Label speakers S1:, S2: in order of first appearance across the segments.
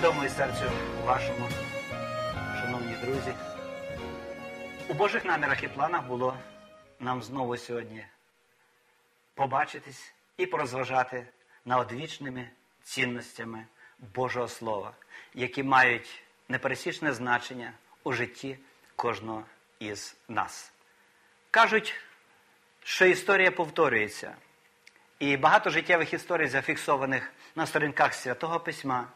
S1: дому і серцю вашому, шановні друзі. У Божих намірах і планах було нам знову сьогодні побачитись і порозважати над одвічними цінностями Божого Слова, які мають непересічне значення у житті кожного із нас. Кажуть, що історія повторюється. І багато життєвих історій, зафіксованих на сторінках Святого Письма,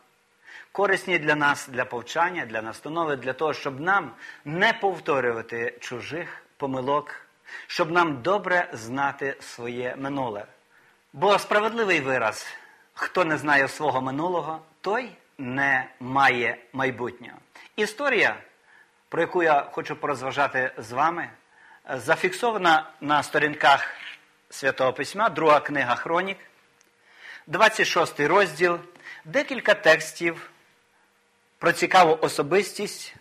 S1: корисні для нас, для повчання, для настанови, для того, щоб нам не повторювати чужих помилок, щоб нам добре знати своє минуле. Бо справедливий вираз, хто не знає свого минулого, той не має майбутнього. Історія, про яку я хочу порозважати з вами, зафіксована на сторінках Святого Письма, друга книга Хронік, 26 розділ, декілька текстів про цікаву особистість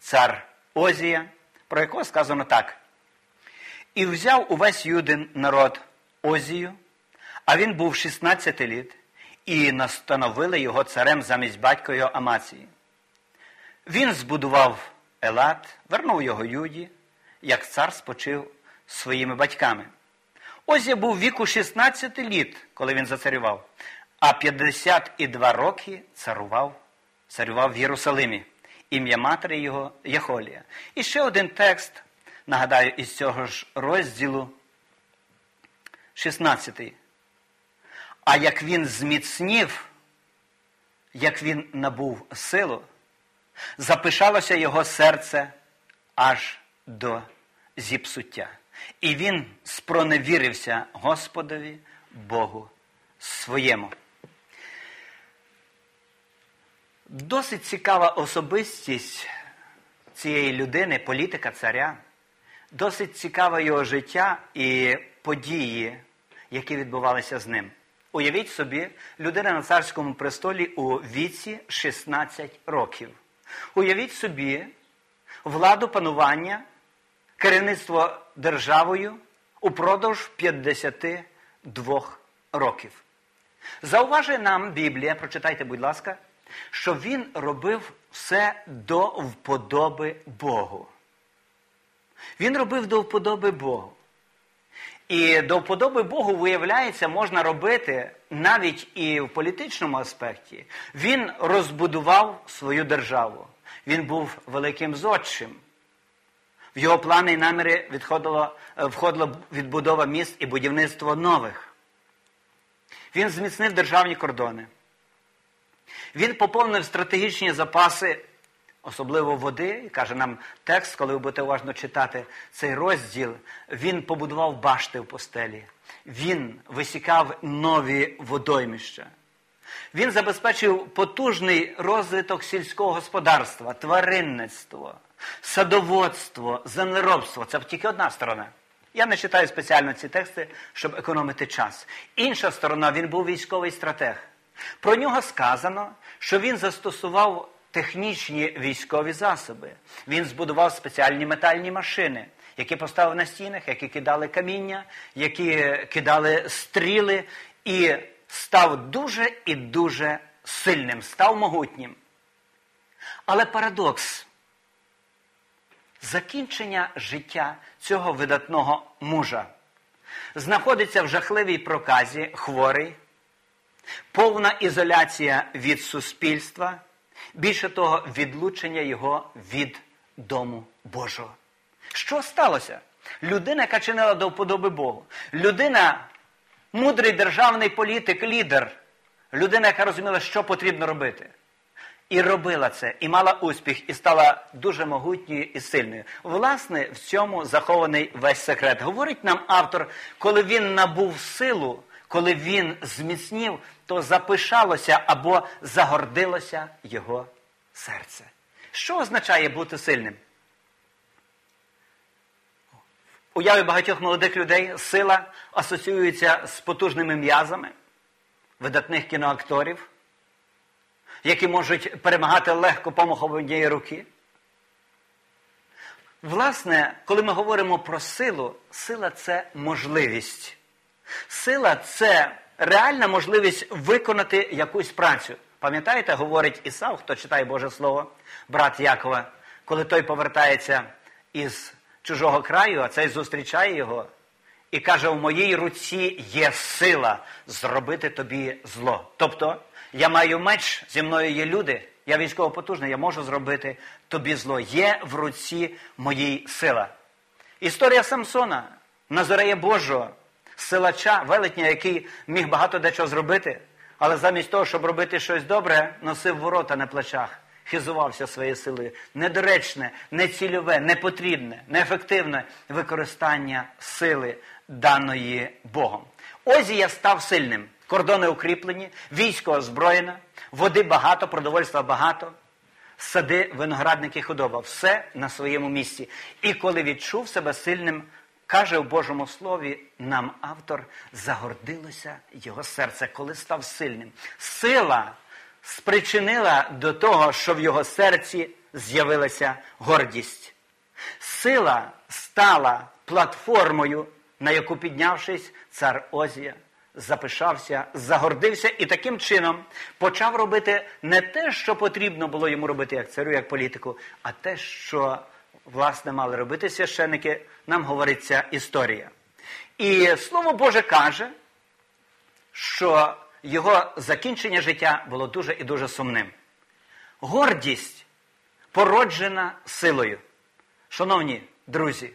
S1: цар Озія, про якого сказано так. І взяв увесь юдин народ Озію, а він був 16 літ, і настановили його царем замість батька його Амації. Він збудував Елат, вернув його Юді, як цар спочив своїми батьками. Озія був віку 16 літ, коли він зацарював, а 52 роки царував, царював в Єрусалимі. Ім'я матері його Яхолія. І ще один текст, нагадаю, із цього ж розділу 16. А як він зміцнів, як він набув силу, запишалося його серце аж до зіпсуття. І він спроневірився Господові Богу своєму. Досить цікава особистість цієї людини, політика царя, досить цікаве його життя і події, які відбувалися з ним. Уявіть собі, людина на царському престолі у віці 16 років. Уявіть собі владу панування, керівництво державою упродовж 52 років. Зауважує нам Біблія, прочитайте, будь ласка, що він робив все до вподоби Богу. Він робив до вподоби Богу. І до вподоби Богу, виявляється, можна робити навіть і в політичному аспекті. Він розбудував свою державу. Він був великим зодчим. В його плани і наміри відходило, входила відбудова міст і будівництво нових. Він зміцнив державні кордони. Він поповнив стратегічні запаси, особливо води, і каже нам текст, коли ви будете уважно читати цей розділ, він побудував башти в постелі, він висікав нові водоймища. Він забезпечив потужний розвиток сільського господарства, тваринництво, садоводство, землеробство. Це тільки одна сторона. Я не читаю спеціально ці тексти, щоб економити час. Інша сторона, він був військовий стратег. Про нього сказано, що він застосував технічні військові засоби. Він збудував спеціальні метальні машини, які поставив на стінах, які кидали каміння, які кидали стріли, і став дуже і дуже сильним, став могутнім. Але парадокс закінчення життя цього видатного мужа знаходиться в жахливій проказі хворий, повна ізоляція від суспільства, більше того, відлучення його від дому Божого. Що сталося? Людина, яка чинила до вподоби Богу, людина, мудрий державний політик, лідер, людина, яка розуміла, що потрібно робити. І робила це, і мала успіх, і стала дуже могутньою і сильною. Власне, в цьому захований весь секрет. Говорить нам автор, коли він набув силу, коли він зміцнів, то запишалося або загордилося його серце. Що означає бути сильним? Уяви багатьох молодих людей сила асоціюється з потужними м'язами видатних кіноакторів які можуть перемагати легко помахом однієї руки. Власне, коли ми говоримо про силу, сила це можливість. Сила це реальна можливість виконати якусь працю. Пам'ятаєте, говорить Ісав, хто читає Боже Слово, брат Якова, коли той повертається із чужого краю, а цей зустрічає його і каже: у моїй руці є сила зробити тобі зло. Тобто, я маю меч, зі мною є люди, я військово потужний, я можу зробити тобі зло. Є в руці моїй сила. Історія Самсона, Назарея Божого, силача, велетня, який міг багато дечого зробити, але замість того, щоб робити щось добре, носив ворота на плечах, хизувався своєю силою. Недоречне, нецільове, непотрібне, неефективне використання сили даної Богом. Озія став сильним. Кордони укріплені, військо озброєне, води багато, продовольства багато, сади, виноградники, худоба. Все на своєму місці. І коли відчув себе сильним, каже в Божому Слові нам автор, загордилося його серце, коли став сильним. Сила спричинила до того, що в його серці з'явилася гордість. Сила стала платформою, на яку піднявшись, цар Озія запишався, загордився і таким чином почав робити не те, що потрібно було йому робити як царю, як політику, а те, що власне мали робити священники, нам говориться історія. І слово Боже каже, що його закінчення життя було дуже і дуже сумним. Гордість породжена силою. Шановні друзі,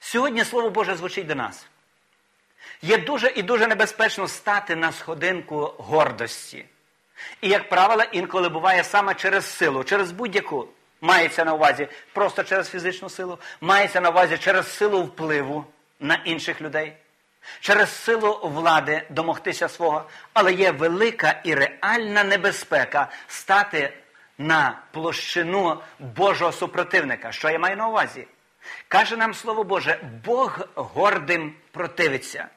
S1: сьогодні Слово Боже звучить до нас. Є дуже і дуже небезпечно стати на сходинку гордості. І, як правило, інколи буває саме через силу, через будь-яку. Мається на увазі просто через фізичну силу, мається на увазі через силу впливу на інших людей, через силу влади домогтися свого, але є велика і реальна небезпека стати на площину Божого супротивника. Що я маю на увазі? Каже нам Слово Боже, Бог гордим противиться.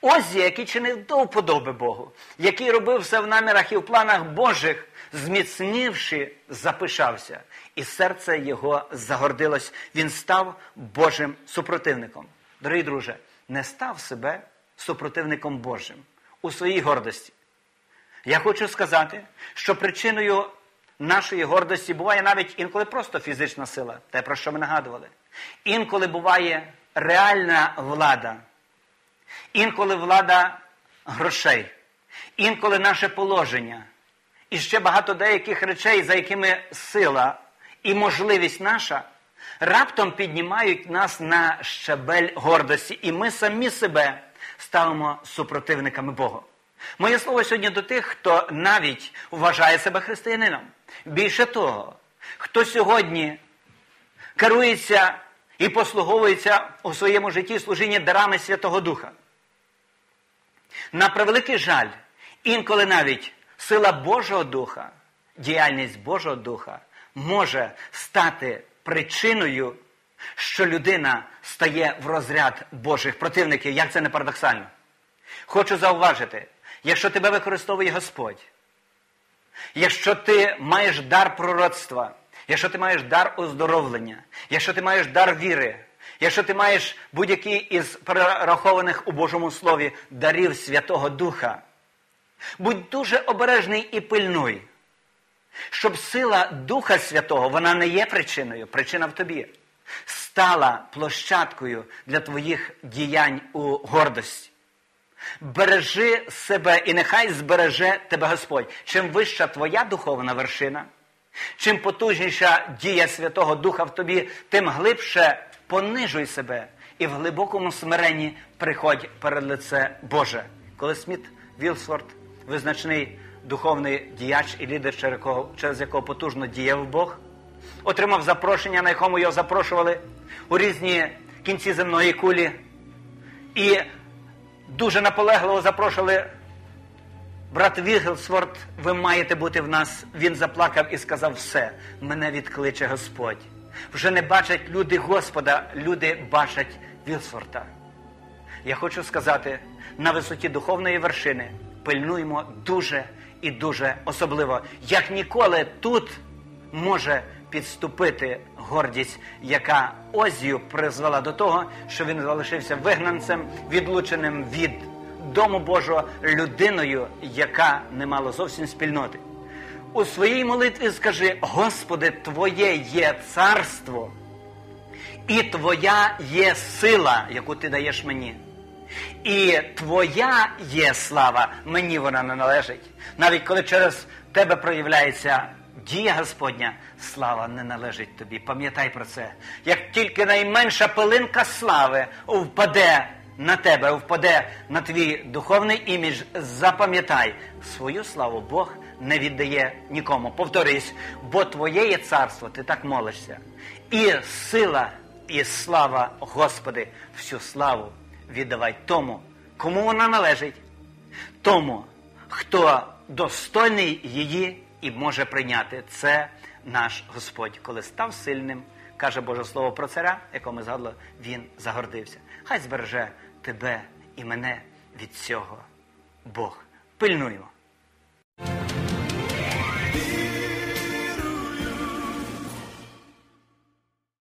S1: Озі, який чинив до вподоби Богу, який робив все в намірах і в планах Божих, зміцнивши, запишався, і серце його загордилось. Він став Божим супротивником. Дорогі друже, не став себе супротивником Божим у своїй гордості. Я хочу сказати, що причиною нашої гордості буває навіть інколи просто фізична сила, те, про що ми нагадували. Інколи буває реальна влада, інколи влада грошей, інколи наше положення. І ще багато деяких речей, за якими сила і можливість наша раптом піднімають нас на щабель гордості, і ми самі себе ставимо супротивниками Бога. Моє слово сьогодні до тих, хто навіть вважає себе християнином. Більше того, хто сьогодні керується і послуговується у своєму житті служіння дарами Святого Духа. На превеликий жаль, інколи навіть сила Божого Духа, діяльність Божого Духа може стати причиною, що людина стає в розряд Божих противників. Як це не парадоксально? Хочу зауважити, якщо тебе використовує Господь, якщо ти маєш дар пророцтва, якщо ти маєш дар оздоровлення, якщо ти маєш дар віри, якщо ти маєш будь-який із перерахованих у Божому Слові дарів Святого Духа, будь дуже обережний і пильнуй, щоб сила Духа Святого, вона не є причиною, причина в тобі, стала площадкою для твоїх діянь у гордості. Бережи себе і нехай збереже тебе Господь. Чим вища твоя духовна вершина, чим потужніша дія Святого Духа в тобі, тим глибше понижуй себе і в глибокому смиренні приходь перед лице Боже. Коли Сміт Вілсворт, визначний духовний діяч і лідер, через якого потужно діяв Бог, отримав запрошення, на якому його запрошували у різні кінці земної кулі. І дуже наполегливо запрошували брат Вігелсворт, ви маєте бути в нас. Він заплакав і сказав: все, мене відкличе Господь. Вже не бачать люди Господа, люди бачать Вілсворта. Я хочу сказати, на висоті духовної вершини пильнуємо дуже і дуже особливо, як ніколи тут може підступити гордість, яка Озію призвела до того, що він залишився вигнанцем, відлученим від Дому Божого людиною, яка не мала зовсім спільноти. У своїй молитві скажи, Господи, Твоє є царство, і Твоя є сила, яку Ти даєш мені. І Твоя є слава, мені вона не належить. Навіть коли через тебе проявляється дія Господня, слава не належить тобі. Пам'ятай про це. Як тільки найменша пилинка слави впаде на тебе, впаде на твій духовний імідж, запам'ятай, свою славу Бог не віддає нікому. Повторюсь, бо Твоє є царство, ти так молишся. І сила, і слава Господи, всю славу віддавай тому, кому вона належить, тому, хто достойний її і може прийняти. Це наш Господь. Коли став сильним, каже Боже Слово про царя, якого ми згадали, він загордився. Хай збереже тебе і мене від цього Бог. Пильнуємо.